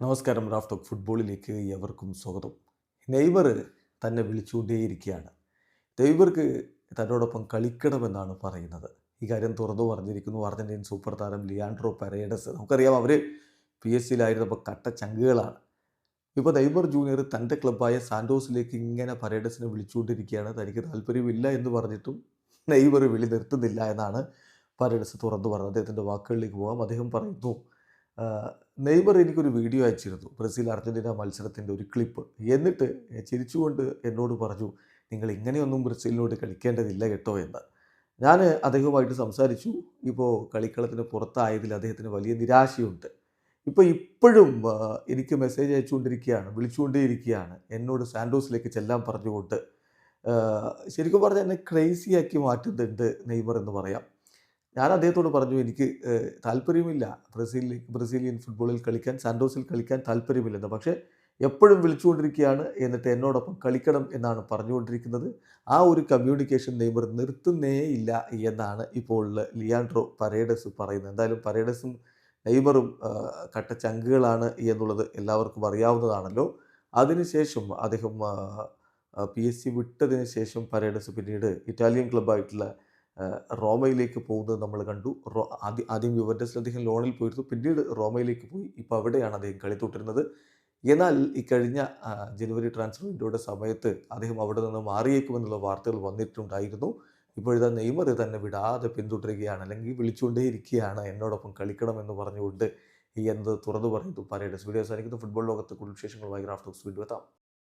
നമസ്കാരം Raf talk ഫുട്ബോളിലേക്ക് എവർക്കും സ്വാഗതം. നെയ്മർ തന്നെ വിളിച്ചുകൊണ്ടേയിരിക്കുകയാണ്. നെയ്മർക്ക് തന്നോടൊപ്പം കളിക്കണമെന്നാണ് പറയുന്നത്. ഈ കാര്യം തുറന്നു പറഞ്ഞിരിക്കുന്നു അർജന്റീൻ സൂപ്പർ താരം ലിയാൻഡ്രോ പെരേഡസ്. നമുക്കറിയാം അവർ പി എസ് സിയിലായിരുന്നപ്പോൾ കട്ട ചങ്കുകളാണ്. ഇപ്പോൾ നെയ്മർ ജൂനിയർ തന്റെ ക്ലബ്ബായ സാൻഡോസിലേക്ക് ഇങ്ങനെ പരേഡസിനെ വിളിച്ചുകൊണ്ടിരിക്കുകയാണ്. തനിക്ക് താല്പര്യമില്ല എന്ന് പറഞ്ഞിട്ടും നെയ്മർ വിളി നിർത്തുന്നില്ല എന്നാണ് പരേഡസ് തുറന്നു പറഞ്ഞത്. അദ്ദേഹത്തിന്റെ വാക്കുകളിലേക്ക് പോകാം. അദ്ദേഹം പറയുന്നു നെയ്മർ എനിക്കൊരു വീഡിയോ അയച്ചിരുന്നു. ബ്രസീൽ അർജന്റീന മത്സരത്തിന്റെ ഒരു ക്ലിപ്പ്. എന്നിട്ട് ചിരിച്ചുകൊണ്ട് എന്നോട് പറഞ്ഞു നിങ്ങൾ ഇങ്ങനെയൊന്നും ബ്രസീലിനോട് കളിക്കേണ്ടതില്ല കേട്ടോ എന്ന്. ഞാൻ അദ്ദേഹവുമായിട്ട് സംസാരിച്ചു. ഇപ്പോൾ കളിക്കളത്തിന് പുറത്തായതിൽ അദ്ദേഹത്തിന് വലിയ നിരാശയുണ്ട്. ഇപ്പോൾ ഇപ്പോഴും എനിക്ക് മെസ്സേജ് അയച്ചുകൊണ്ടിരിക്കുകയാണ് വിളിച്ചുകൊണ്ടേയിരിക്കുകയാണ്. എന്നോട് സാൻഡോസിലേക്ക് ചെല്ലാൻ പറഞ്ഞുകൊണ്ട് ശരിക്കും പറഞ്ഞാൽ എന്നെ ക്രേസിയാക്കി മാറ്റുന്നുണ്ട് നെയ്മർ എന്ന് പറയാം. ഞാൻ അദ്ദേഹത്തോട് പറഞ്ഞു എനിക്ക് താല്പര്യമില്ല ബ്രസീലിൽ ബ്രസീലിയൻ ഫുട്ബോളിൽ കളിക്കാൻ സാൻഡോസിൽ കളിക്കാൻ താല്പര്യമില്ലെന്ന്. പക്ഷേ എപ്പോഴും വിളിച്ചുകൊണ്ടിരിക്കുകയാണ് എന്നിട്ട് എന്നോടൊപ്പം കളിക്കണം എന്നാണ് പറഞ്ഞുകൊണ്ടിരിക്കുന്നത്. ആ ഒരു കമ്മ്യൂണിക്കേഷൻ നെയ്മർ നിർത്തുന്നേ ഇല്ല എന്നാണ് ഇപ്പോൾ ലിയാൻഡ്രോ പരേഡസ് പറയുന്നത്. എന്തായാലും പരേഡസും നെയ്മറും കട്ട ചങ്കുകളാണ് എന്നുള്ളത് എല്ലാവർക്കും അറിയാവുന്നതാണല്ലോ. അതിനുശേഷം അദ്ദേഹം പി എസ് സി വിട്ടതിന് ശേഷം പരേഡസ് പിന്നീട് ഇറ്റാലിയൻ ക്ലബ്ബായിട്ടുള്ള റോമയിലേക്ക് പോകുന്നത് നമ്മൾ കണ്ടു. റോ ആദ്യം ആദ്യം യുവന്റസിൽ അദ്ദേഹം ലോണിൽ പോയിരുന്നു. പിന്നീട് റോമയിലേക്ക് പോയി. ഇപ്പോൾ അവിടെയാണ് അദ്ദേഹം കളി തുടരുന്നത് എന്നാൽ ഇക്കഴിഞ്ഞ ജനുവരി ട്രാൻസ്ഫർ വിൻഡോയുടെ സമയത്ത് അദ്ദേഹം അവിടെ നിന്ന് മാറിയേക്കുമെന്നുള്ള വാർത്തകൾ വന്നിട്ടുണ്ടായിരുന്നു. ഇപ്പോഴത്തെ നെയ്മർ തന്നെ വിടാതെ പിന്തുടരുകയാണ് അല്ലെങ്കിൽ വിളിച്ചുകൊണ്ടേയിരിക്കുകയാണ് എന്നോടൊപ്പം കളിക്കണമെന്ന് പറഞ്ഞുകൊണ്ട് ഈ എന്നത് തുറന്നു പറയുന്നു. പരേഡസ് വീഡിയോ അവസാനിക്കുന്ന. ഫുട്ബോൾ ലോകത്തെ കൂടുതൽ വിശേഷങ്ങളുമായി ഗ്രാഫ്റ്റോക്സ് വീണ്ടും എത്താം.